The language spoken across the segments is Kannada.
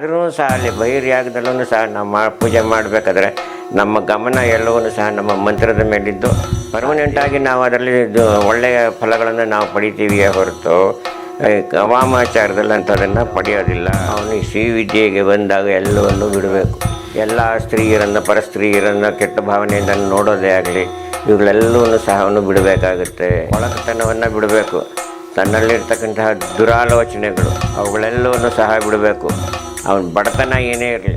ಆದ್ರೂ ಸಹ ಅಲ್ಲಿ ಬಹಿರ್ಯಾಗದಲ್ಲೂ ಸಹ ನಾವು ಪೂಜೆ ಮಾಡಬೇಕಾದ್ರೆ ನಮ್ಮ ಗಮನ ಎಲ್ಲವೂ ಸಹ ನಮ್ಮ ಮಂತ್ರದ ಮೇಲಿದ್ದು. ಪರ್ಮನೆಂಟ್ ಆಗಿ ನಾವು ಅದರಲ್ಲಿ ಇದು ಒಳ್ಳೆಯ ಫಲಗಳನ್ನು ನಾವು ಪಡಿತೀವಿಯೇ ಹೊರತು ವಾಮಾಚಾರದಲ್ಲಿ ಅಂಥದನ್ನು ಪಡೆಯೋದಿಲ್ಲ. ಅವನಿಗೆ ಈ ಶ್ರೀವಿದ್ಯೆಗೆ ಬಂದಾಗ ಎಲ್ಲವನ್ನು ಬಿಡಬೇಕು. ಎಲ್ಲ ಸ್ತ್ರೀಯರನ್ನು, ಪರಸ್ತ್ರೀಯರನ್ನು, ಕೆಟ್ಟ ಭಾವನೆಯಿಂದ ನೋಡೋದೇ ಆಗಲಿ ಇವುಗಳೆಲ್ಲವನ್ನು ಸಹ ಅವನು ಬಿಡಬೇಕಾಗುತ್ತೆ. ಒಳಕತನವನ್ನು ಬಿಡಬೇಕು. ತನ್ನಲ್ಲಿರ್ತಕ್ಕಂತಹ ದುರಾಲೋಚನೆಗಳು ಅವುಗಳೆಲ್ಲವನ್ನು ಸಹ ಬಿಡಬೇಕು. ಅವನ ಬಡತನ ಏನೇ ಇರಲಿ.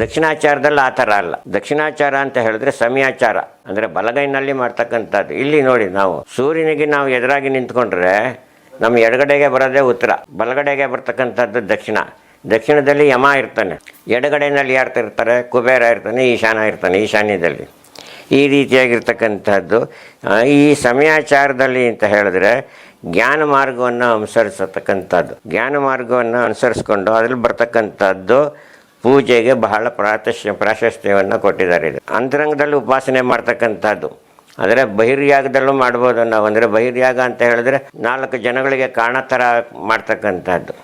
ದಕ್ಷಿಣಾಚಾರದಲ್ಲಿ ಆ ಥರ ಅಲ್ಲ. ದಕ್ಷಿಣಾಚಾರ ಅಂತ ಹೇಳಿದ್ರೆ ಸಮಯಾಚಾರ, ಅಂದರೆ ಬಲಗೈನಲ್ಲಿ ಮಾಡ್ತಕ್ಕಂಥದ್ದು. ಇಲ್ಲಿ ನೋಡಿ ನಾವು, ಸೂರ್ಯನಿಗೆ ನಾವು ಎದುರಾಗಿ ನಿಂತ್ಕೊಂಡ್ರೆ ನಮ್ಮ ಎಡಗಡೆಗೆ ಬರೋದೇ ಉತ್ತರ. ಬಲಗಡೆಗೆ ಬರ್ತಕ್ಕಂಥದ್ದು ದಕ್ಷಿಣ. ದಕ್ಷಿಣದಲ್ಲಿ ಯಮ ಇರ್ತಾನೆ. ಎಡಗಡೆಯಲ್ಲಿ ಯಾರು ಇರ್ತಾರೆ? ಕುಬೇರ ಇರ್ತಾನೆ, ಈಶಾನ ಇರ್ತಾನೆ, ಈಶಾನ್ಯದಲ್ಲಿ. ಈ ರೀತಿಯಾಗಿರ್ತಕ್ಕಂಥದ್ದು. ಈ ಸಮಯಾಚಾರದಲ್ಲಿ ಅಂತ ಹೇಳಿದ್ರೆ ಜ್ಞಾನ ಮಾರ್ಗವನ್ನು ಅನುಸರಿಸತಕ್ಕಂಥದ್ದು. ಜ್ಞಾನ ಮಾರ್ಗವನ್ನು ಅನುಸರಿಸ್ಕೊಂಡು ಅದ್ರಲ್ಲಿ ಬರ್ತಕ್ಕಂಥದ್ದು ಪೂಜೆಗೆ ಬಹಳ ಪ್ರಾತಶ್ಯ ಪ್ರಾಶಸ್ತ್ಯವನ್ನು ಕೊಟ್ಟಿದ್ದಾರೆ ಇದು. ಅಂತರಂಗದಲ್ಲಿ ಉಪಾಸನೆ ಮಾಡ್ತಕ್ಕಂಥದ್ದು. ಅಂದರೆ ಬಹಿರ್ಯಾಗದಲ್ಲೂ ಮಾಡ್ಬೋದು ನಾವು. ಅಂದರೆ ಬಹಿರ್ಯಾಗ ಅಂತ ಹೇಳಿದ್ರೆ ನಾಲ್ಕು ಜನಗಳಿಗೆ ಕಾಣೋ ಥರ ಮಾಡ್ತಕ್ಕಂಥದ್ದು.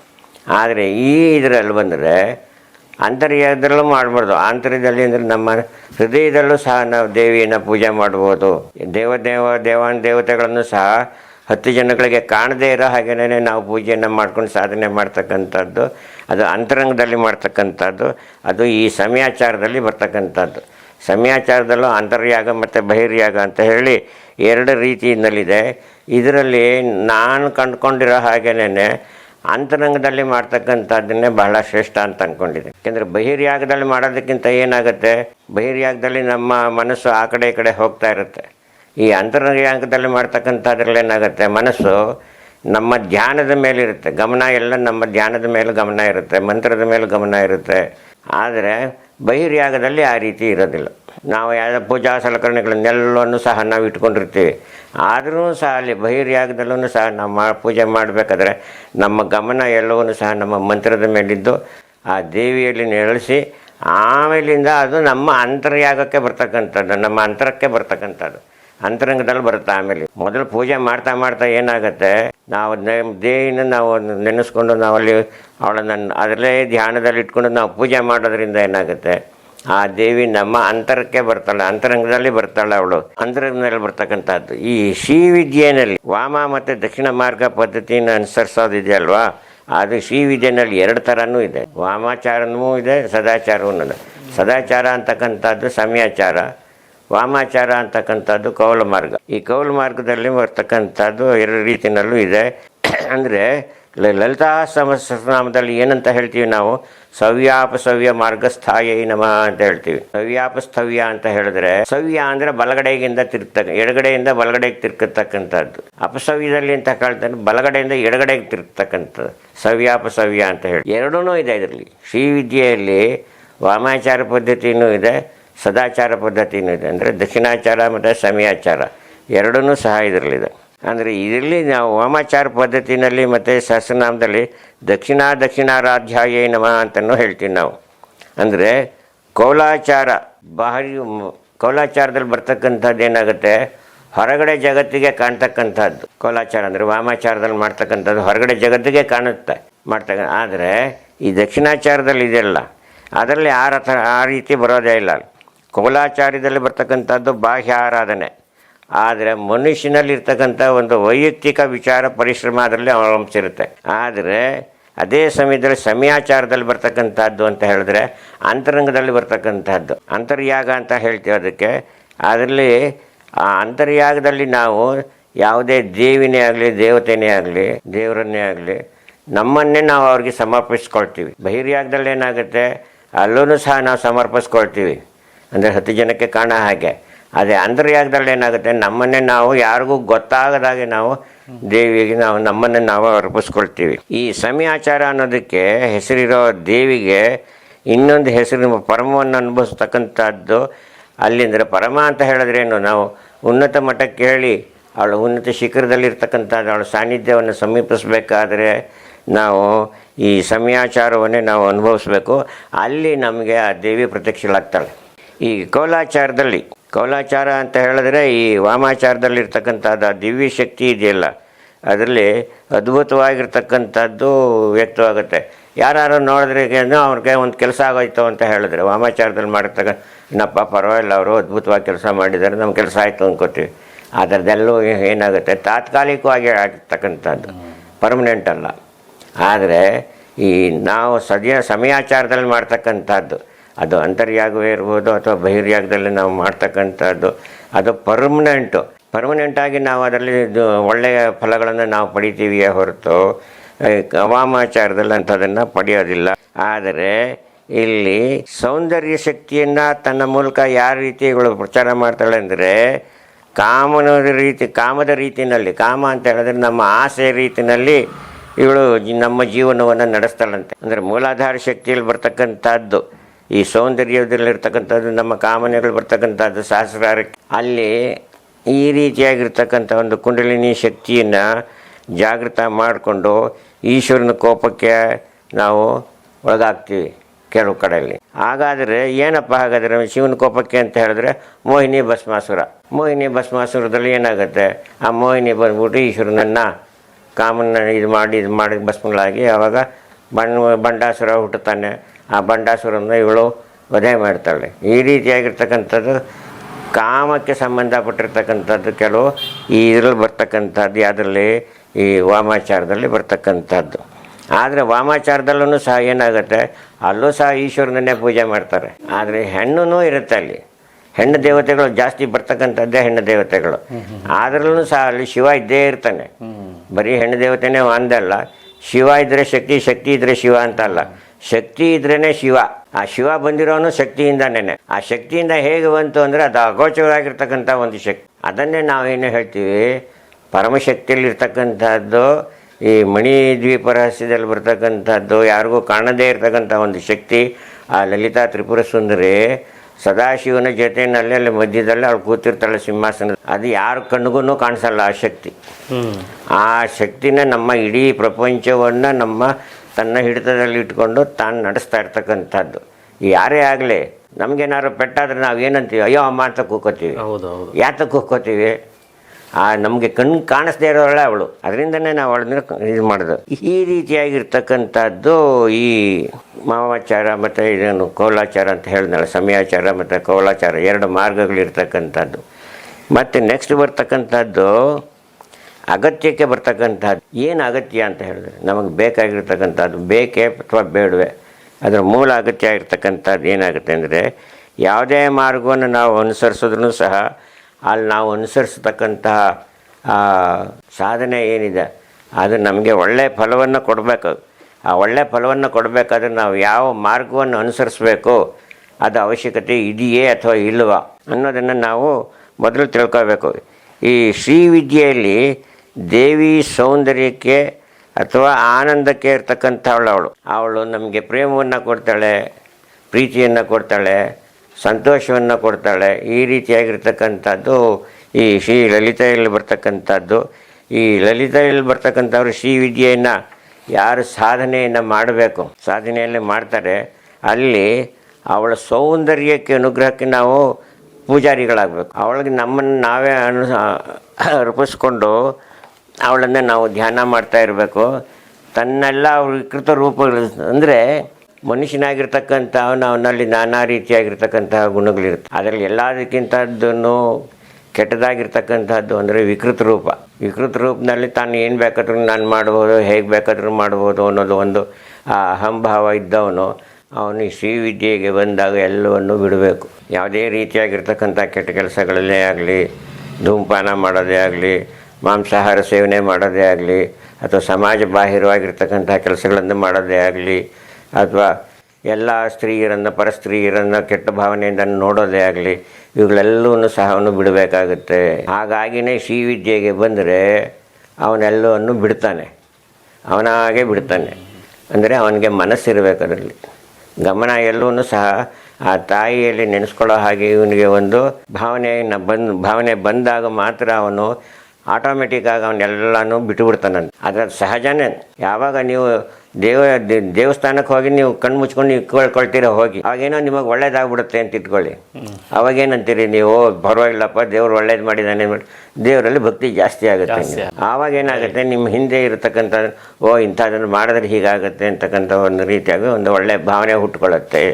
ಆದರೆ ಈ ಇದರಲ್ಲಿ ಬಂದರೆ ಅಂತರ್ಯದಲ್ಲೂ ಮಾಡ್ಬೋದು. ಆಂತರ್ಯದಲ್ಲಿ ಅಂದರೆ ನಮ್ಮ ಹೃದಯದಲ್ಲೂ ಸಹ ನಾವು ದೇವಿಯನ್ನು ಪೂಜೆ ಮಾಡ್ಬೋದು. ದೇವ ದೇವ, ದೇವಾನ್ ದೇವತೆಗಳನ್ನು ಸಹ ಹತ್ತು ಜನಗಳಿಗೆ ಕಾಣದೇ ಇರೋ ಹಾಗೇನೆ ನಾವು ಪೂಜೆಯನ್ನು ಮಾಡ್ಕೊಂಡು ಸಾಧನೆ ಮಾಡ್ತಕ್ಕಂಥದ್ದು, ಅದು ಅಂತರಂಗದಲ್ಲಿ ಮಾಡ್ತಕ್ಕಂಥದ್ದು, ಅದು ಈ ಸಮಯಾಚಾರದಲ್ಲಿ ಬರ್ತಕ್ಕಂಥದ್ದು. ಸಮಯಾಚಾರದಲ್ಲೂ ಅಂತರ್ಯಾಗ ಮತ್ತು ಬಹಿರ್ಯಾಗ ಅಂತ ಹೇಳಿ ಎರಡು ರೀತಿಯಿಂದಲಿದೆ. ಇದರಲ್ಲಿ ನಾನು ಕಂಡುಕೊಂಡಿರೋ ಹಾಗೇನೆ ಅಂತರಂಗದಲ್ಲಿ ಮಾಡ್ತಕ್ಕಂಥದ್ದನ್ನೇ ಬಹಳ ಶ್ರೇಷ್ಠ ಅಂತ ಅಂದ್ಕೊಂಡಿದೆ ಯಾಕೆಂದರೆ ಬಹಿರ್ಯಾಗದಲ್ಲಿ ಮಾಡೋದಕ್ಕಿಂತ ಏನಾಗುತ್ತೆ? ಬಹಿರ್ಯಾಗದಲ್ಲಿ ನಮ್ಮ ಮನಸ್ಸು ಆ ಕಡೆ ಈ ಕಡೆ ಹೋಗ್ತಾ ಇರುತ್ತೆ. ಈ ಅಂತರ್ಯಾಗದಲ್ಲಿ ಮಾಡ್ತಕ್ಕಂಥದ್ರಲ್ಲಿ ಏನಾಗುತ್ತೆ? ಮನಸ್ಸು ನಮ್ಮ ಧ್ಯಾನದ ಮೇಲೆ ಇರುತ್ತೆ. ಗಮನ ಎಲ್ಲ ನಮ್ಮ ಧ್ಯಾನದ ಮೇಲೆ ಗಮನ ಇರುತ್ತೆ. ಮಂತ್ರದ ಮೇಲೆ ಗಮನ ಇರುತ್ತೆ. ಆದರೆ ಬಹಿರ್ಯಾಗದಲ್ಲಿ ಆ ರೀತಿ ಇರೋದಿಲ್ಲ. ನಾವು ಯಾವ ಪೂಜಾ ಸಲಕರಣೆಗಳನ್ನೆಲ್ಲವನ್ನು ಸಹ ನಾವು ಇಟ್ಕೊಂಡಿರ್ತೀವಿ. ಆದರೂ ಸಹ ಅಲ್ಲಿ ಬಹಿರ್ಯಾಗದಲ್ಲೂ ಸಹ ನಾವು ಪೂಜೆ ಮಾಡಬೇಕಾದ್ರೆ ನಮ್ಮ ಗಮನ ಎಲ್ಲವನ್ನು ಸಹ ನಮ್ಮ ಮಂತ್ರದ ಮೇಲಿದ್ದು ಆ ದೇವಿಯಲ್ಲಿ ನೆಲೆಸಿ ಆಮೇಲಿಂದ ಅದು ನಮ್ಮ ಅಂತರ್ಯಾಗಕ್ಕೆ ಬರ್ತಕ್ಕಂಥದ್ದು, ನಮ್ಮ ಅಂತರಕ್ಕೆ ಬರ್ತಕ್ಕಂಥದ್ದು. ಅಂತರಂಗದಲ್ಲಿ ಬರುತ್ತೆ ಆಮೇಲೆ. ಮೊದಲು ಪೂಜೆ ಮಾಡ್ತಾ ಮಾಡ್ತಾ ಏನಾಗುತ್ತೆ, ನಾವು ದೇಹಿನ ನಾವು ನೆನೆಸ್ಕೊಂಡು ನಾವು ಅಲ್ಲಿ ಅವಳನ್ನು ಅದರಲ್ಲೇ ಧ್ಯಾನದಲ್ಲಿ ಇಟ್ಕೊಂಡು ನಾವು ಪೂಜೆ ಮಾಡೋದ್ರಿಂದ ಏನಾಗುತ್ತೆ, ಆ ದೇವಿ ನಮ್ಮ ಅಂತರಕ್ಕೆ ಬರ್ತಾಳೆ, ಅಂತರಂಗದಲ್ಲಿ ಬರ್ತಾಳೆ ಅವಳು. ಅಂತರಂಗದಲ್ಲಿ ಬರ್ತಕ್ಕಂಥದ್ದು. ಈ ಶ್ರೀವಿದ್ಯೆಯಲ್ಲಿ ವಾಮ ಮತ್ತು ದಕ್ಷಿಣ ಮಾರ್ಗ ಪದ್ಧತಿಯನ್ನು ಅನುಸರಿಸೋದಿದೆಯಲ್ವಾ ಅದು ಶ್ರೀ ವಿದ್ಯೆನಲ್ಲಿ ಎರಡು ಥರನೂ ಇದೆ. ವಾಮಾಚಾರನೂ ಇದೆ, ಸದಾಚಾರವೂ ಇದೆ. ಸದಾಚಾರ ಅಂತಕ್ಕಂಥದ್ದು ಸಮಯಾಚಾರ. ವಾಮಾಚಾರ ಅಂತಕ್ಕಂಥದ್ದು ಕೌಲ ಮಾರ್ಗ. ಈ ಕೌಲ ಮಾರ್ಗದಲ್ಲಿ ಬರ್ತಕ್ಕಂಥದ್ದು ಎರಡು ರೀತಿಯಲ್ಲೂ ಇದೆ. ಅಂದರೆ ಲಲಿತಾ ಸಹಸ್ರನಾಮದಲ್ಲಿ ಏನಂತ ಹೇಳ್ತೀವಿ ನಾವು? ಸವ್ಯಾಪಸವ್ಯ ಮಾರ್ಗ ಸ್ಥಾಯಿ ನಮಃ ಅಂತ ಹೇಳ್ತೀವಿ. ಸವ್ಯಾಪಸ್ಥವ್ಯ ಅಂತ ಹೇಳಿದ್ರೆ ಸವ್ಯ ಅಂದ್ರೆ ಬಲಗಡೆಗಿಂದ ತಿರುಗ್ತಕ್ಕ ಎಡಗಡೆಯಿಂದ ಬಲಗಡೆಗೆ ತಿರುಗತಕ್ಕಂಥದ್ದು. ಅಪಸವ್ಯದಲ್ಲಿ ಅಂತ ಹೇಳ್ತಾನೆ ಬಲಗಡೆಯಿಂದ ಎಡಗಡೆಗೆ ತಿರುಗ್ತಕ್ಕಂಥದ್ದು. ಸವ್ಯಾಪಸವ್ಯ ಅಂತ ಹೇಳಿ. ಎರಡೂ ಇದೆ ಇದರಲ್ಲಿ. ಶ್ರೀವಿದ್ಯೆಯಲ್ಲಿ ವಾಮಾಚಾರ ಪದ್ಧತಿಯೂ ಇದೆ. ಸದಾಚಾರ ಪದ್ಧತಿಯೂ ಇದೆ ಅಂದರೆ ದಕ್ಷಿಣಾಚಾರ ಮತ್ತು ಸಮಯಾಚಾರ. ಎರಡೂ ಸಹ ಇದರಲ್ಲಿದೆ. ಅಂದರೆ ಇದರಲ್ಲಿ ನಾವು ವಾಮಾಚಾರ ಪದ್ಧತಿನಲ್ಲಿ ಮತ್ತು ಸಹಸ್ರನಾಮದಲ್ಲಿ ದಕ್ಷಿಣ ದಕ್ಷಿಣಾರಾಧ್ಯಾಯೇ ನಮ ಅಂತಲೂ ಹೇಳ್ತೀವಿ ನಾವು. ಅಂದರೆ ಕೌಲಾಚಾರ ಬಾರಿ ಕೋಲಾಚಾರದಲ್ಲಿ ಬರ್ತಕ್ಕಂಥದ್ದು ಏನಾಗುತ್ತೆ? ಹೊರಗಡೆ ಜಗತ್ತಿಗೆ ಕಾಣ್ತಕ್ಕಂಥದ್ದು. ಕೋಲಾಚಾರ ಅಂದರೆ ವಾಮಾಚಾರದಲ್ಲಿ ಮಾಡ್ತಕ್ಕಂಥದ್ದು ಹೊರಗಡೆ ಜಗತ್ತಿಗೆ ಕಾಣುತ್ತೆ, ಮಾಡ್ತಕ್ಕ, ಆದರೆ ಈ ದಕ್ಷಿಣಾಚಾರದಲ್ಲಿ ಇದೆಲ್ಲ. ಅದರಲ್ಲಿ ಆ ಆ ರೀತಿ ಬರೋದೇ ಇಲ್ಲ. ಕೌಲಾಚಾರ್ಯದಲ್ಲಿ ಬರ್ತಕ್ಕಂಥದ್ದು ಬಾಹ್ಯ ಆರಾಧನೆ ಆದರೆ ಮನುಷ್ಯನಲ್ಲಿರ್ತಕ್ಕಂಥ ಒಂದು ವೈಯಕ್ತಿಕ ವಿಚಾರ ಪರಿಶ್ರಮ ಅದರಲ್ಲಿ ಅವಲಂಬಿಸಿರುತ್ತೆ ಆದರೆ ಅದೇ ಸಮಯದಲ್ಲಿ ಸಮಯಾಚಾರದಲ್ಲಿ ಬರ್ತಕ್ಕಂಥದ್ದು ಅಂತ ಹೇಳಿದ್ರೆ ಅಂತರಂಗದಲ್ಲಿ ಬರ್ತಕ್ಕಂಥದ್ದು. ಅಂತರ್ಯಾಗ ಅಂತ ಹೇಳ್ತೀವಿ ಅದಕ್ಕೆ. ಅದರಲ್ಲಿ ಆ ಅಂತರ್ಯಾಗದಲ್ಲಿ ನಾವು ಯಾವುದೇ ದೇವಿನೇ ಆಗಲಿ, ದೇವತೆನೇ ಆಗಲಿ, ದೇವರನ್ನೇ ಆಗಲಿ, ನಮ್ಮನ್ನೇ ನಾವು ಅವ್ರಿಗೆ ಸಮರ್ಪಿಸ್ಕೊಳ್ತೀವಿ. ಬಹಿರ್ಯಾಗದಲ್ಲಿ ಏನಾಗುತ್ತೆ? ಅಲ್ಲೂ ಸಹ ನಾವು ಸಮರ್ಪಿಸ್ಕೊಳ್ತೀವಿ. ಅಂದರೆ ಹತ್ತು ಜನಕ್ಕೆ ಕಾಣೋ ಹಾಗೆ. ಅದೇ ಅಂತರ್ಯಾಗದಲ್ಲಿ ಏನಾಗುತ್ತೆ? ನಮ್ಮನ್ನೇ ನಾವು ಯಾರಿಗೂ ಗೊತ್ತಾಗದಾಗೆ ನಾವು ದೇವಿಗೆ ನಾವು ನಮ್ಮನ್ನು ನಾವು ಅರ್ಪಿಸ್ಕೊಳ್ತೀವಿ. ಈ ಸಮಯಾಚಾರ ಅನ್ನೋದಕ್ಕೆ ಹೆಸರಿರೋ ದೇವಿಗೆ ಇನ್ನೊಂದು ಹೆಸರು ಪರಮವನ್ನು ಅನುಭವಿಸ್ತಕ್ಕಂಥದ್ದು ಅಲ್ಲಿಂದರೆ ಪರಮ ಅಂತ ಹೇಳಿದ್ರೇನು ನಾವು ಉನ್ನತ ಮಟ್ಟಕ್ಕೆ ಹೇಳಿ ಅವಳು ಉನ್ನತ ಶಿಖರದಲ್ಲಿರ್ತಕ್ಕಂಥದ್ದು, ಅವಳ ಸಾನ್ನಿಧ್ಯವನ್ನು ಸಮೀಪಿಸಬೇಕಾದ್ರೆ ನಾವು ಈ ಸಮಯಾಚಾರವನ್ನೇ ನಾವು ಅನುಭವಿಸ್ಬೇಕು. ಅಲ್ಲಿ ನಮಗೆ ಆ ದೇವಿ ಪ್ರತ್ಯಕ್ಷಳಾಗ್ತಾಳೆ. ಈ ಕೌಲಾಚಾರದಲ್ಲಿ, ಕೌಲಾಚಾರ ಅಂತ ಹೇಳಿದ್ರೆ ಈ ವಾಮಾಚಾರದಲ್ಲಿರ್ತಕ್ಕಂಥದ್ದು ದಿವ್ಯ ಶಕ್ತಿ ಇದೆಯಲ್ಲ, ಅದರಲ್ಲಿ ಅದ್ಭುತವಾಗಿರ್ತಕ್ಕಂಥದ್ದು ವ್ಯಕ್ತವಾಗುತ್ತೆ. ಯಾರು ನೋಡಿದ್ರೆ ಏನೋ ಅವ್ರಿಗೆ ಒಂದು ಕೆಲಸ ಆಗೋಯ್ತು ಅಂತ ಹೇಳಿದ್ರೆ, ವಾಮಾಚಾರದಲ್ಲಿ ಮಾಡಿರ್ತಕ್ಕ ನಪ್ಪ ಪರವಾಗಿಲ್ಲ, ಅವರು ಅದ್ಭುತವಾಗಿ ಕೆಲಸ ಮಾಡಿದ್ದಾರೆ ನಮ್ಮ ಕೆಲಸ ಆಯಿತು ಅಂದ್ಕೋತೀವಿ ಅದರದ್ದೆಲ್ಲೂ ಏನಾಗುತ್ತೆ, ತಾತ್ಕಾಲಿಕವಾಗಿ ಆಗಿರ್ತಕ್ಕಂಥದ್ದು ಪರ್ಮನೆಂಟ್ ಅಲ್ಲ. ಆದರೆ ಈ ನಾವು ಸದ್ಯ ಸಮಯಾಚಾರದಲ್ಲಿ ಮಾಡ್ತಕ್ಕಂಥದ್ದು ಅದು ಅಂತರ್ಯಾಗವೇ ಇರ್ಬೋದು ಅಥವಾ ಬಹಿರ್ಯಾಗದಲ್ಲಿ ನಾವು ಮಾಡ್ತಕ್ಕಂಥದ್ದು, ಅದು ಪರ್ಮನೆಂಟು ಪರ್ಮನೆಂಟಾಗಿ ನಾವು ಅದರಲ್ಲಿ ಒಳ್ಳೆಯ ಫಲಗಳನ್ನು ನಾವು ಪಡಿತೀವಿಯೇ ಹೊರತು ವಾಮಾಚಾರದಲ್ಲಿ ಅಂಥದನ್ನು ಪಡೆಯೋದಿಲ್ಲ. ಆದರೆ ಇಲ್ಲಿ ಸೌಂದರ್ಯ ಶಕ್ತಿಯನ್ನು ತನ್ನ ಮೂಲಕ ಯಾವ ರೀತಿ ಇವಳು ಪ್ರಚಾರ ಮಾಡ್ತಾಳೆ ಅಂದರೆ, ಕಾಮನ ರೀತಿ, ಕಾಮದ ರೀತಿಯಲ್ಲಿ ಕಾಮ ಅಂತ ಹೇಳಿದ್ರೆ ನಮ್ಮ ಆಸೆ ರೀತಿಯಲ್ಲಿ ಇವಳು ನಮ್ಮ ಜೀವನವನ್ನು ನಡೆಸ್ತಾಳಂತೆ. ಅಂದರೆ ಮೂಲಾಧಾರ ಶಕ್ತಿಯಲ್ಲಿ ಬರ್ತಕ್ಕಂಥದ್ದು. ಈ ಸೌಂದರ್ಯದಲ್ಲಿರ್ತಕ್ಕಂಥದ್ದು, ನಮ್ಮ ಕಾಮನೆಗಳು ಬರ್ತಕ್ಕಂಥದ್ದು ಸಹಸ್ರಾರಕ್ಕೆ ಅಲ್ಲಿ ಈ ರೀತಿಯಾಗಿರ್ತಕ್ಕಂಥ ಒಂದು ಕುಂಡಲಿನಿ ಶಕ್ತಿಯನ್ನು ಜಾಗೃತ ಮಾಡಿಕೊಂಡು ಈಶ್ವರನ ಕೋಪಕ್ಕೆ ನಾವು ಒಳಗಾಗ್ತೀವಿ ಕೆಲವು ಕಡೆಯಲ್ಲಿ. ಹಾಗಾದರೆ ಏನಪ್ಪ ಹಾಗಾದರೆ ಶಿವನ ಕೋಪಕ್ಕೆ ಅಂತ ಹೇಳಿದ್ರೆ ಮೋಹಿನಿ ಭಸ್ಮಾಸುರ. ಮೋಹಿನಿ ಭಸ್ಮಾಸುರದಲ್ಲಿ ಏನಾಗುತ್ತೆ? ಆ ಮೋಹಿನಿ ಬಂದ್ಬಿಟ್ಟು ಈಶ್ವರನನ್ನು ಕಾಮನ್ನ ಇದು ಮಾಡಿ ಇದು ಮಾಡಿ ಭಸ್ಮಗಳಾಗಿ ಆವಾಗ ಬಣ್ಣ ಬಂಡಾಸುರ ಹುಟ್ಟುತ್ತಾನೆ. ಆ ಬಂಡಾಸುರನ್ನ ಇವಳು ವಧೆ ಮಾಡ್ತಾಳೆ. ಈ ರೀತಿಯಾಗಿರ್ತಕ್ಕಂಥದ್ದು ಕಾಮಕ್ಕೆ ಸಂಬಂಧಪಟ್ಟಿರ್ತಕ್ಕಂಥದ್ದು ಕೆಲವು ಈ ಇದರಲ್ಲಿ ಬರ್ತಕ್ಕಂಥದ್ದು, ಯಾವುದರಲ್ಲಿ ಈ ವಾಮಾಚಾರದಲ್ಲಿ ಬರ್ತಕ್ಕಂಥದ್ದು. ಆದರೆ ವಾಮಾಚಾರದಲ್ಲೂ ಸಹ ಏನಾಗುತ್ತೆ? ಅಲ್ಲೂ ಸಹ ಈಶ್ವರನನ್ನೇ ಪೂಜೆ ಮಾಡ್ತಾರೆ. ಆದರೆ ಹೆಣ್ಣು ಇರುತ್ತೆ ಅಲ್ಲಿ. ಹೆಣ್ಣು ದೇವತೆಗಳು ಜಾಸ್ತಿ ಬರ್ತಕ್ಕಂಥದ್ದೇ ಹೆಣ್ಣು ದೇವತೆಗಳು. ಆದ್ರಲ್ಲೂ ಸಹ ಅಲ್ಲಿ ಶಿವ ಇದ್ದೇ ಇರ್ತಾನೆ. ಬರೀ ಹೆಣ್ಣು ದೇವತೆನೇ ಒಂದಲ್ಲ, ಶಿವ ಇದ್ರೆ ಶಕ್ತಿ ಶಕ್ತಿ ಇದ್ರೆ ಶಿವ ಅಂತ ಅಲ್ಲ ಶಕ್ತಿ ಇದ್ರೇನೆ ಶಿವ. ಆ ಶಿವ ಬಂದಿರೋನು ಶಕ್ತಿಯಿಂದನೇ ಆ ಶಕ್ತಿಯಿಂದ ಹೇಗೆ ಬಂತು ಅಂದರೆ ಅದು ಅಗೋಚರವಾಗಿರ್ತಕ್ಕಂಥ ಒಂದು ಶಕ್ತಿ. ಅದನ್ನೇ ನಾವೇನು ಹೇಳ್ತೀವಿ? ಪರಮಶಕ್ತಿಯಲ್ಲಿರ್ತಕ್ಕಂಥದ್ದು ಈ ಮಣಿ ದ್ವೀಪ ರಹಸ್ಯದಲ್ಲಿ ಬರ್ತಕ್ಕಂಥದ್ದು ಯಾರಿಗೂ ಕಾಣದೇ ಇರತಕ್ಕಂಥ ಒಂದು ಶಕ್ತಿ ಆ ಲಲಿತಾ ತ್ರಿಪುರ ಸುಂದರಿ ಸದಾಶಿವನ ಜೊತೆಯಲ್ಲಿ ಅಲ್ಲಿ ಮಧ್ಯದಲ್ಲಿ ಅವಳು ಕೂತಿರ್ತಾಳೆ ಸಿಂಹಾಸನ ಅದು ಯಾರ ಕಣ್ಣಿಗೂ ಕಾಣಿಸಲ್ಲ ಆ ಶಕ್ತಿ. ಆ ಶಕ್ತಿನ ನಮ್ಮ ಇಡೀ ಪ್ರಪಂಚವನ್ನು ನಮ್ಮ ತನ್ನ ಹಿಡಿತದಲ್ಲಿ ಇಟ್ಕೊಂಡು ತಾನು ನಡೆಸ್ತಾ ಇರ್ತಕ್ಕಂಥದ್ದು. ಯಾರೇ ಆಗಲಿ ನಮಗೇನಾದ್ರು ಪೆಟ್ಟಾದ್ರೆ ನಾವು ಏನಂತೀವಿ ಅಯ್ಯೋ ಅಮ್ಮ ಅಂತ ಕೂಕೋತೀವಿ. ಹೌದು ಹೌದು. ಯಾತಕ್ಕೆ ಕೂಕೋತೀವಿ? ಆ ನಮಗೆ ಕಣ್ಣು ಕಾಣಿಸ್ದೇ ಇರೋಳೆ ಅವಳು. ಅದರಿಂದನೇ ನಾವು ಅವಳನ್ನ ಇದು ಮಾಡೋದು. ಈ ರೀತಿಯಾಗಿರ್ತಕ್ಕಂಥದ್ದು ಈ ಮಾವಾಚಾರ ಮತ್ತು ಇದನ್ನು ಕೋಲಾಚಾರ ಅಂತ ಹೇಳಿದ್ನಲ್ಲ ಸಮಯಾಚಾರ ಮತ್ತು ಕೋಲಾಚಾರ ಎರಡು ಮಾರ್ಗಗಳಿರ್ತಕ್ಕಂಥದ್ದು. ಮತ್ತು ನೆಕ್ಸ್ಟ್ ಬರ್ತಕ್ಕಂಥದ್ದು ಅಗತ್ಯಕ್ಕೆ ಬರ್ತಕ್ಕಂಥದ್ದು ಏನು ಅಗತ್ಯ ಅಂತ ಹೇಳಿದ್ರೆ ನಮಗೆ ಬೇಕಾಗಿರ್ತಕ್ಕಂಥದ್ದು ಬೇಕೇ ಅಥವಾ ಬೇಡವೆ. ಅದರ ಮೂಲ ಅಗತ್ಯ ಆಗಿರ್ತಕ್ಕಂಥದ್ದು ಏನಾಗುತ್ತೆ ಅಂದರೆ ಯಾವುದೇ ಮಾರ್ಗವನ್ನು ನಾವು ಅನುಸರಿಸಿದ್ರೂ ಸಹ ಅಲ್ಲಿ ನಾವು ಅನುಸರಿಸತಕ್ಕಂತಹ ಸಾಧನೆ ಏನಿದೆ, ಅದು ನಮಗೆ ಒಳ್ಳೆಯ ಫಲವನ್ನು ಕೊಡಬೇಕು. ಆ ಒಳ್ಳೆಯ ಫಲವನ್ನು ಕೊಡಬೇಕಾದ್ರೆ ನಾವು ಯಾವ ಮಾರ್ಗವನ್ನು ಅನುಸರಿಸಬೇಕು, ಅದು ಅವಶ್ಯಕತೆ ಇದೆಯೇ ಅಥವಾ ಇಲ್ಲವಾ ಅನ್ನೋದನ್ನು ನಾವು ಮೊದಲು ತಿಳ್ಕೋಬೇಕು ಈ ಶ್ರೀವಿದ್ಯೆಯಲ್ಲಿ ದೇವಿ ಸೌಂದರ್ಯಕ್ಕೆ ಅಥವಾ ಆನಂದಕ್ಕೆ ಇರ್ತಕ್ಕಂಥವಳು ಅವಳು. ಅವಳು ನಮಗೆ ಪ್ರೇಮವನ್ನು ಕೊಡ್ತಾಳೆ, ಪ್ರೀತಿಯನ್ನು ಕೊಡ್ತಾಳೆ, ಸಂತೋಷವನ್ನು ಕೊಡ್ತಾಳೆ. ಈ ರೀತಿಯಾಗಿರ್ತಕ್ಕಂಥದ್ದು, ಈ ಶ್ರೀ ಲಲಿತೆಯಲ್ಲಿ ಬರ್ತಕ್ಕಂಥದ್ದು. ಈ ಲಲಿತೆಯಲ್ಲಿ ಬರ್ತಕ್ಕಂಥವ್ರು ಶ್ರೀ ವಿದ್ಯೆಯನ್ನು ಯಾರು ಸಾಧನೆಯನ್ನು ಮಾಡಬೇಕು, ಸಾಧನೆಯಲ್ಲಿ ಮಾಡ್ತಾರೆ, ಅಲ್ಲಿ ಅವಳ ಸೌಂದರ್ಯಕ್ಕೆ, ಅನುಗ್ರಹಕ್ಕೆ ನಾವು ಪೂಜಾರಿಗಳಾಗಬೇಕು. ಅವಳಿಗೆ ನಮ್ಮನ್ನು ನಾವೇ ಅನು ಅರ್ಪಿಸ್ಕೊಂಡು ಅವಳನ್ನು ನಾವು ಧ್ಯಾನ ಮಾಡ್ತಾ ಇರಬೇಕು. ತನ್ನೆಲ್ಲ ವಿಕೃತ ರೂಪಗಳು ಅಂದರೆ ಮನುಷ್ಯನಾಗಿರ್ತಕ್ಕಂಥ ಅವನಲ್ಲಿ ನಾನಾ ರೀತಿಯಾಗಿರ್ತಕ್ಕಂತಹ ಗುಣಗಳಿರುತ್ತೆ. ಅದರಲ್ಲಿ ಎಲ್ಲದಕ್ಕಿಂತದ್ದನ್ನು ಕೆಟ್ಟದಾಗಿರ್ತಕ್ಕಂಥದ್ದು ಅಂದರೆ ವಿಕೃತ ರೂಪ. ವಿಕೃತ ರೂಪದಲ್ಲಿ ತಾನು ಏನು ಬೇಕಾದ್ರೂ ನಾನು ಮಾಡ್ಬೋದು, ಹೇಗೆ ಬೇಕಾದ್ರೂ ಮಾಡ್ಬೋದು ಅನ್ನೋದು ಒಂದು, ಆ ಅಹಂಭಾವ ಇದ್ದವನು ಅವನು ಶ್ರೀವಿದ್ಯೆಗೆ ಬಂದಾಗ ಎಲ್ಲವನ್ನು ಬಿಡಬೇಕು. ಯಾವುದೇ ರೀತಿಯಾಗಿರ್ತಕ್ಕಂಥ ಕೆಟ್ಟ ಕೆಲಸಗಳಲ್ಲೇ ಆಗಲಿ, ಧೂಮಪಾನ ಮಾಡೋದೇ ಆಗಲಿ ಮಾಂಸಾಹಾರ ಸೇವನೆ ಮಾಡೋದೇ ಆಗಲಿ, ಅಥವಾ ಸಮಾಜ ಬಾಹಿರವಾಗಿರ್ತಕ್ಕಂಥ ಕೆಲಸಗಳನ್ನು ಮಾಡೋದೇ ಆಗಲಿ, ಅಥವಾ ಎಲ್ಲ ಸ್ತ್ರೀಯರನ್ನು, ಪರಸ್ತ್ರೀಯರನ್ನು ಕೆಟ್ಟ ಭಾವನೆಯಿಂದ ನೋಡೋದೇ ಆಗಲಿ, ಇವುಗಳೆಲ್ಲವನ್ನೂ ಸಹ ಅವನು ಬಿಡಬೇಕಾಗುತ್ತೆ. ಹಾಗಾಗಿನೇ ಶ್ರೀವಿದ್ಯೆಗೆ ಬಂದರೆ ಅವನೆಲ್ಲವನ್ನು ಬಿಡ್ತಾನೆ. ಅವನಾಗೆ ಬಿಡ್ತಾನೆ. ಅಂದರೆ ಅವನಿಗೆ ಮನಸ್ಸಿರಬೇಕು ಅದರಲ್ಲಿ. ಗಮನ ಎಲ್ಲವನ್ನೂ ಸಹ ಆ ತಾಯಿಯಲ್ಲಿ ನೆನೆಸ್ಕೊಳ್ಳೋ ಹಾಗೆ ಇವನಿಗೆ ಒಂದು ಭಾವನೆಯನ್ನು ಬಂದು, ಭಾವನೆ ಬಂದಾಗ ಮಾತ್ರ ಅವನು ಆಟೋಮೆಟಿಕ್ ಆಗಿ ಅವನ್ನೆಲ್ಲನೂ ಬಿಟ್ಟು ಬಿಡ್ತಾನಂತ ಅದ್ರ ಸಹಜನೇ. ಯಾವಾಗ ನೀವು ದೇವ ದೇ- ದೇವಸ್ಥಾನಕ್ಕೆ ಹೋಗಿ ನೀವು ಕಣ್ಣು ಮುಚ್ಕೊಂಡು ನೀವು ಕೇಳ್ಕೊಳ್ತೀರ ಹೋಗಿ. ಅವಾಗೇನೋ ನಿಮಗೆ ಒಳ್ಳೇದಾಗ್ಬಿಡುತ್ತೆ ಅಂತ ಇಟ್ಕೊಳ್ಳಿ. ಅವಾಗೇನಂತೀರಿ ನೀವು "ಓ, ಪರವಾಗಿಲ್ಲಪ್ಪ ದೇವ್ರು ಒಳ್ಳೇದು ಮಾಡಿದ್ದಾನೆ ಮಾಡಿ ದೇವರಲ್ಲಿ ಭಕ್ತಿ ಜಾಸ್ತಿ ಆಗುತ್ತೆ ಆವಾಗೇನಾಗುತ್ತೆ ನಿಮ್ಮ ಹಿಂದೆ ಇರತಕ್ಕಂಥ ಓ ಇಂಥದನ್ನು ಮಾಡಿದ್ರೆ ಹೀಗಾಗುತ್ತೆ ಅಂತಕ್ಕಂಥ ಒಂದು ರೀತಿಯಾಗಿ ಒಂದು ಒಳ್ಳೆ ಭಾವನೆ ಹುಟ್ಕೊಳ್ಳುತ್ತೆ.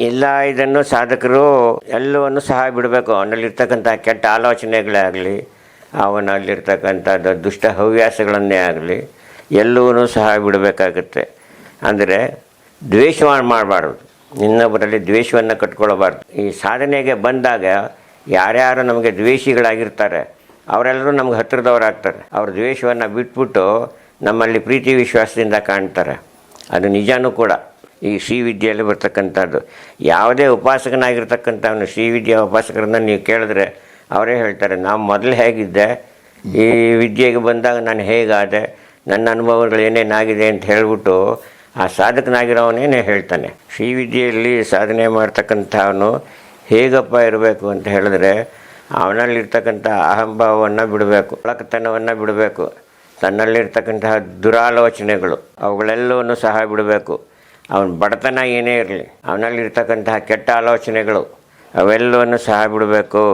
ಇಲ್ಲ ಇದನ್ನು ಸಾಧಕರು ಎಲ್ಲವನ್ನು ಸಹ ಬಿಡಬೇಕು. ಅವನಲ್ಲಿರ್ತಕ್ಕಂಥ ಕೆಟ್ಟ ಆಲೋಚನೆಗಳೇ ಆಗಲಿ ಅವನಲ್ಲಿರ್ತಕ್ಕಂಥದ್ದು ದುಷ್ಟ ಹವ್ಯಾಸಗಳನ್ನೇ ಆಗಲಿ ಎಲ್ಲವೂ ಸಹ ಬಿಡಬೇಕಾಗುತ್ತೆ. ಅಂದರೆ ದ್ವೇಷ ಮಾಡಬಾರ್ದು. ಇನ್ನೊಬ್ಬರಲ್ಲಿ ದ್ವೇಷವನ್ನು ಕಟ್ಕೊಳ್ಬಾರ್ದು ಈ ಸಾಧನೆಗೆ ಬಂದಾಗ ಯಾರ್ಯಾರು ನಮಗೆ ದ್ವೇಷಿಗಳಾಗಿರ್ತಾರೆ, ಅವರೆಲ್ಲರೂ ನಮ್ಗೆ ಹತ್ತಿರದವರಾಗ್ತಾರೆ. ಅವ್ರ ದ್ವೇಷವನ್ನು ಬಿಟ್ಬಿಟ್ಟು ನಮ್ಮಲ್ಲಿ ಪ್ರೀತಿ ವಿಶ್ವಾಸದಿಂದ ಕಾಣ್ತಾರೆ. ಅದು ನಿಜಾನೂ ಕೂಡ ಈ ಶ್ರೀವಿದ್ಯೆಯಲ್ಲಿ ಬರ್ತಕ್ಕಂಥದ್ದು. ಯಾವುದೇ ಉಪಾಸಕನಾಗಿರ್ತಕ್ಕಂಥವನು ಶ್ರೀವಿದ್ಯಾ ಉಪಾಸಕರನ್ನ ನೀವು ಕೇಳಿದ್ರೆ ಅವರೇ ಹೇಳ್ತಾರೆ ನಾವು ಮೊದಲು ಹೇಗಿದ್ದೆ, ಈ ವಿದ್ಯೆಗೆ ಬಂದಾಗ ನಾನು ಹೇಗಾದೆ, ನನ್ನ ಅನುಭವಗಳು ಏನೇನಾಗಿದೆ ಅಂತ ಹೇಳಿಬಿಟ್ಟು ಆ ಸಾಧಕನಾಗಿರೋವನೇನೆ ಹೇಳ್ತಾನೆ. ಶ್ರೀ ವಿದ್ಯೆಯಲ್ಲಿ ಸಾಧನೆ ಮಾಡ್ತಕ್ಕಂಥವನು ಹೇಗಪ್ಪ ಇರಬೇಕು ಅಂತ ಹೇಳಿದ್ರೆ, ಅವನಲ್ಲಿರ್ತಕ್ಕಂಥ ಅಹಂಭಾವವನ್ನು ಬಿಡಬೇಕು, ಒಳಕತನವನ್ನು ಬಿಡಬೇಕು, ತನ್ನಲ್ಲಿರ್ತಕ್ಕಂತಹ ದುರಾಲೋಚನೆಗಳು, ಅವುಗಳೆಲ್ಲವನ್ನು ಸಹ ಬಿಡಬೇಕು. ಅವನ ಬಡತನ ಏನೇ ಇರಲಿ, ಅವನಲ್ಲಿರ್ತಕ್ಕಂತಹ ಕೆಟ್ಟ ಆಲೋಚನೆಗಳು, ಅವೆಲ್ಲವನ್ನು ಸಹ ಬಿಡಬೇಕು.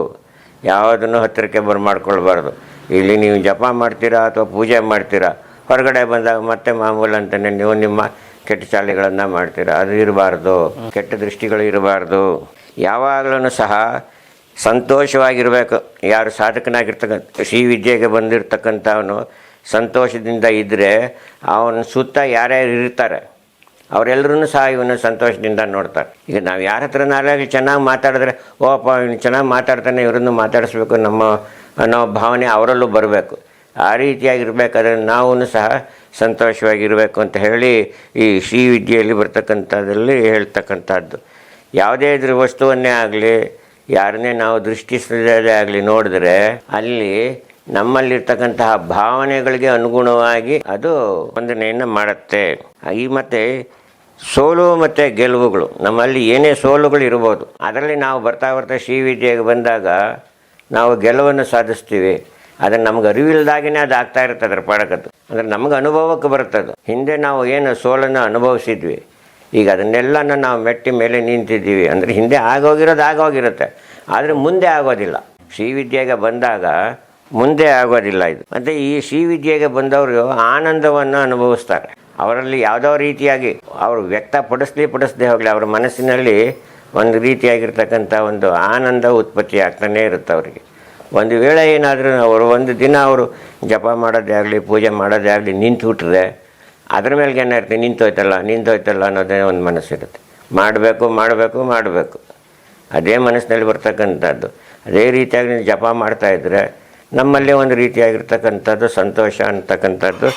ಯಾವುದನ್ನು ಹತ್ತಿರಕ್ಕೆ ಬರಮಾಡ್ಕೊಳ್ಬಾರ್ದು ಇಲ್ಲಿ ನೀವು ಜಪ ಮಾಡ್ತೀರಾ ಅಥವಾ ಪೂಜೆ ಮಾಡ್ತೀರಾ? ಹೊರಗಡೆ ಬಂದಾಗ ಮತ್ತೆ ಮಾಮೂಲು ಅಂತಲೇ ನೀವು ನಿಮ್ಮ ಕೆಟ್ಟ ಚಾಲೆಗಳನ್ನು ಮಾಡ್ತೀರಾ? ಅದು ಇರಬಾರ್ದು. ಕೆಟ್ಟ ದೃಷ್ಟಿಗಳು ಇರಬಾರ್ದು. ಯಾವಾಗಲೂ ಸಹ ಸಂತೋಷವಾಗಿರಬೇಕು. ಯಾರು ಸಾಧಕನಾಗಿರ್ತಕ್ಕಂಥ ಶ್ರೀ ವಿದ್ಯೆಗೆ ಬಂದಿರತಕ್ಕಂಥವನು ಸಂತೋಷದಿಂದ ಇದ್ದರೆ ಅವನ ಸುತ್ತ ಯಾರ್ಯಾರು ಇರ್ತಾರೆ ಅವರೆಲ್ಲರೂ ಸಹ ಇವನು ಸಂತೋಷದಿಂದ ನೋಡ್ತಾರೆ. ಈಗ ನಾವು ಯಾರ ಹತ್ರನಾಗಲಿ ಚೆನ್ನಾಗಿ ಮಾತಾಡಿದ್ರೆ ಓಪ್ಪ ಇವನು ಚೆನ್ನಾಗಿ ಮಾತಾಡ್ತಾನೆ, ಇವರನ್ನು ಮಾತಾಡಿಸ್ಬೇಕು, ನಮ್ಮ ಅನ್ನೋ ಭಾವನೆ ಅವರಲ್ಲೂ ಬರಬೇಕು. ಆ ರೀತಿಯಾಗಿರಬೇಕಾದ್ರೆ ನಾವು ಸಹ ಸಂತೋಷವಾಗಿರಬೇಕು ಅಂತ ಹೇಳಿ ಈ ಶ್ರೀ ವಿದ್ಯೆಯಲ್ಲಿ ಹೇಳ್ತಕ್ಕಂಥದ್ದು. ಯಾವುದೇ ಇದ್ರ ವಸ್ತುವನ್ನೇ ಆಗಲಿ, ಯಾರನ್ನೇ ನಾವು ದೃಷ್ಟಿಸದೇ ಆಗಲಿ ನೋಡಿದ್ರೆ ಅಲ್ಲಿ ನಮ್ಮಲ್ಲಿರ್ತಕ್ಕಂತಹ ಭಾವನೆಗಳಿಗೆ ಅನುಗುಣವಾಗಿ ಅದು ವಂದನೆಯನ್ನು ಮಾಡುತ್ತೆ. ಈ ಮತ್ತೆ ಸೋಲು ಮತ್ತು ಗೆಲುವುಗಳು. ನಮ್ಮಲ್ಲಿ ಏನೇ ಸೋಲುಗಳು ಇರ್ಬೋದು, ಅದರಲ್ಲಿ ನಾವು ಬರ್ತಾ ಬರ್ತಾ ಶ್ರೀ ವಿದ್ಯೆಗೆ ಬಂದಾಗ ನಾವು ಗೆಲುವನ್ನು ಸಾಧಿಸ್ತೀವಿ. ಆದರೆ ನಮ್ಗೆ ಅರಿವಿಲ್ದಾಗಿನೇ ಅದು ಆಗ್ತಾ ಇರುತ್ತೆ ಅದರ ಪಾಡಕದ್ದು. ಅಂದರೆ ನಮ್ಗೆ ಅನುಭವಕ್ಕೆ ಬರುತ್ತದು ಹಿಂದೆ ನಾವು ಏನು ಸೋಲನ್ನು ಅನುಭವಿಸಿದ್ವಿ, ಈಗ ಅದನ್ನೆಲ್ಲನ ನಾವು ಮೆಟ್ಟಿ ಮೇಲೆ ನಿಂತಿದ್ದೀವಿ. ಅಂದರೆ ಹಿಂದೆ ಆಗೋಗಿರೋದು ಆಗೋಗಿರುತ್ತೆ, ಆದರೆ ಮುಂದೆ ಆಗೋದಿಲ್ಲ. ಶ್ರೀವಿದ್ಯೆಗೆ ಬಂದಾಗ ಮುಂದೆ ಆಗೋದಿಲ್ಲ ಇದು. ಮತ್ತು ಈ ಶ್ರೀವಿದ್ಯೆಗೆ ಬಂದವರು ಆನಂದವನ್ನು ಅನುಭವಿಸ್ತಾರೆ. ಅವರಲ್ಲಿ ಯಾವುದೋ ರೀತಿಯಾಗಿ ಅವರು ವ್ಯಕ್ತಪಡಿಸ್ಲಿ ಪಡಿಸದೆ ಹೋಗಲಿ, ಅವರ ಮನಸ್ಸಿನಲ್ಲಿ ಒಂದು ರೀತಿಯಾಗಿರ್ತಕ್ಕಂಥ ಒಂದು ಆನಂದ ಉತ್ಪತ್ತಿ ಆಗ್ತಾನೇ ಇರುತ್ತೆ ಅವರಿಗೆ. ಒಂದು ವೇಳೆ ಏನಾದರೂ ಅವರು ಒಂದು ದಿನ ಅವರು ಜಪ ಮಾಡೋದೇ ಆಗಲಿ, ಪೂಜೆ ಮಾಡೋದೇ ಆಗಲಿ ನಿಂತು ಬಿಟ್ಟರೆ ಅದ್ರ ಮೇಲೆ ಏನಾಗುತ್ತೆ ನಿಂತೋಯ್ತಲ್ಲ ನಿಂತೋಯ್ತಲ್ಲ ಅನ್ನೋದೇ ಒಂದು ಮನಸ್ಸಿರುತ್ತೆ. ಮಾಡಬೇಕು ಮಾಡಬೇಕು ಮಾಡಬೇಕು. ಅದೇ ಮನಸ್ಸಿನಲ್ಲಿ ಬರ್ತಕ್ಕಂಥದ್ದು. ಅದೇ ರೀತಿಯಾಗಿ ನೀವು ಜಪ ಮಾಡ್ತಾಯಿದ್ರೆ ನಮ್ಮಲ್ಲಿ ಒಂದು ರೀತಿಯಾಗಿರ್ತಕ್ಕಂಥದ್ದು, ಸಂತೋಷ ಅಂತಕ್ಕಂಥದ್ದು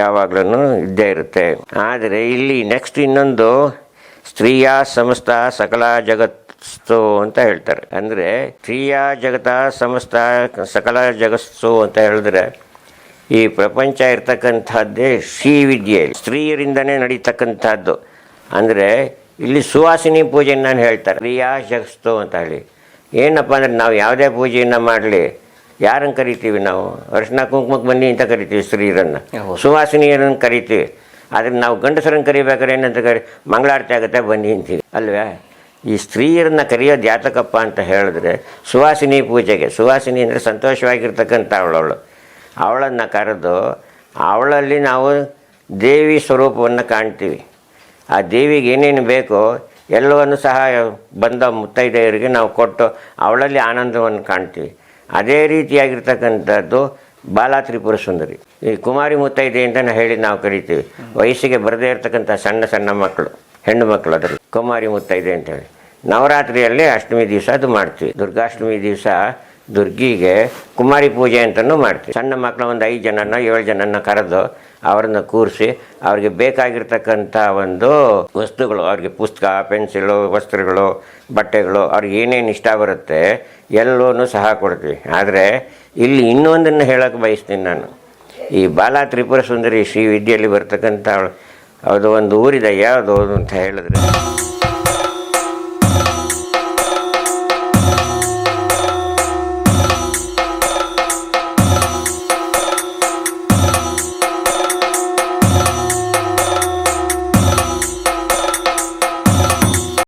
ಯಾವಾಗಲೂ ಇದ್ದೇ ಇರುತ್ತೆ. ಆದರೆ ಇಲ್ಲಿ ನೆಕ್ಸ್ಟ್ ಇನ್ನೊಂದು ಸ್ತ್ರೀಯ ಸಮಸ್ತ ಸಕಲ ಜಗತ್ಸು ಅಂತ ಹೇಳ್ತಾರೆ. ಅಂದರೆ ಸ್ತ್ರೀಯ ಜಗತ ಸಮಸ್ತ ಸಕಲ ಜಗತ್ಸು ಅಂತ ಹೇಳಿದ್ರೆ ಈ ಪ್ರಪಂಚ ಇರ್ತಕ್ಕಂಥದ್ದೇ ಶ್ರೀ ವಿದ್ಯೆ. ಸ್ತ್ರೀಯರಿಂದನೇ ನಡೀತಕ್ಕಂಥದ್ದು. ಅಂದರೆ ಇಲ್ಲಿ ಸುವಾಸಿನಿ ಪೂಜೆಯನ್ನು ನಾನು ಹೇಳ್ತಾರೆ. ಸ್ತ್ರೀಯ ಜಗತ್ಸು ಅಂತ ಹೇಳಿ. ಏನಪ್ಪ ಅಂದರೆ ನಾವು ಯಾವುದೇ ಪೂಜೆಯನ್ನು ಮಾಡಲಿ ಯಾರನ್ನು ಕರಿತೀವಿ ನಾವು? ಅರ್ಶಿನ ಕುಂಕುಮಕ್ಕೆ ಬನ್ನಿ ಅಂತ ಕರಿತೀವಿ ಸ್ತ್ರೀಯರನ್ನು. ಸುವಾಸಿನಿಯರನ್ನು ಕರಿತೀವಿ. ಆದರೆ ನಾವು ಗಂಡಸರನ್ನು ಕರಿಬೇಕಾದ್ರೆ ಏನಂತ ಕರಿ ಮಂಗಳಾರತಿ ಆಗುತ್ತೆ ಬನ್ನಿ ಅಂತೀವಿ. ಅಲ್ವೇ? ಈ ಸ್ತ್ರೀಯರನ್ನು ಕರೆಯೋದು ಯಾತಕಪ್ಪ ಅಂತ ಹೇಳಿದ್ರೆ ಸುವಾಸಿನಿ ಪೂಜೆಗೆ. ಸುವಾಸಿನಿ ಅಂದರೆ ಸಂತೋಷವಾಗಿರ್ತಕ್ಕಂಥ ಅವಳವಳು. ಅವಳನ್ನು ಕರೆದು ಅವಳಲ್ಲಿ ನಾವು ದೇವಿ ಸ್ವರೂಪವನ್ನು ಕಾಣ್ತೀವಿ. ಆ ದೇವಿಗೆ ಏನೇನು ಬೇಕೋ ಎಲ್ಲವನ್ನು ಸಹ ಬಂದ ಮುತ್ತೈದೆಯರಿಗೆ ನಾವು ಕೊಟ್ಟು ಅವಳಲ್ಲಿ ಆನಂದವನ್ನು ಕಾಣ್ತೀವಿ. ಅದೇ ರೀತಿಯಾಗಿರ್ತಕ್ಕಂಥದ್ದು ಬಾಲ ತ್ರಿಪುರ ಸುಂದರಿ. ಈ ಕುಮಾರಿ ಮುತ್ತೈದೆ ಅಂತ ನಾವು ಹೇಳಿ ನಾವು ಕರಿತೀವಿ. ವಯಸ್ಸಿಗೆ ಬರದೇ ಇರತಕ್ಕಂಥ ಸಣ್ಣ ಸಣ್ಣ ಮಕ್ಕಳು, ಹೆಣ್ಣು ಮಕ್ಕಳು ಅದರಲ್ಲಿ. ಕುಮಾರಿ ಮುತ್ತೈದೆ ಅಂತೇಳಿ ನವರಾತ್ರಿಯಲ್ಲಿ ಅಷ್ಟಮಿ ದಿವಸ ಅದು ಮಾಡ್ತೀವಿ. ದುರ್ಗಾಷ್ಟಮಿ ದಿವಸ ದುರ್ಗಿಗೆ ಕುಮಾರಿ ಪೂಜೆ ಅಂತಲೂ ಮಾಡ್ತೀವಿ. ಸಣ್ಣ ಮಕ್ಕಳು ಒಂದು ಐದು ಜನನ ಏಳು ಜನನ ಕರೆದು ಅವರನ್ನು ಕೂರಿಸಿ ಅವ್ರಿಗೆ ಬೇಕಾಗಿರ್ತಕ್ಕಂಥ ಒಂದು ವಸ್ತುಗಳು, ಅವ್ರಿಗೆ ಪುಸ್ತಕ, ಪೆನ್ಸಿಲು, ವಸ್ತ್ರಗಳು, ಬಟ್ಟೆಗಳು, ಅವ್ರಿಗೆ ಏನೇನು ಇಷ್ಟ ಬರುತ್ತೆ ಎಲ್ಲವೂ ಸಹ ಕೊಡ್ತೀವಿ. ಆದರೆ ಇಲ್ಲಿ ಇನ್ನೊಂದನ್ನು ಹೇಳೋಕ್ಕೆ ಬಯಸ್ತೀನಿ ನಾನು. ಈ ಬಾಲ ತ್ರಿಪುರ ಸುಂದರಿ ಶ್ರೀ ವಿದ್ಯೆಯಲ್ಲಿ ಬರ್ತಕ್ಕಂಥ ಅದು ಒಂದು ಊರಿದೆ, ಯಾವುದು ಅಂತ ಹೇಳಿದ್ರೆ.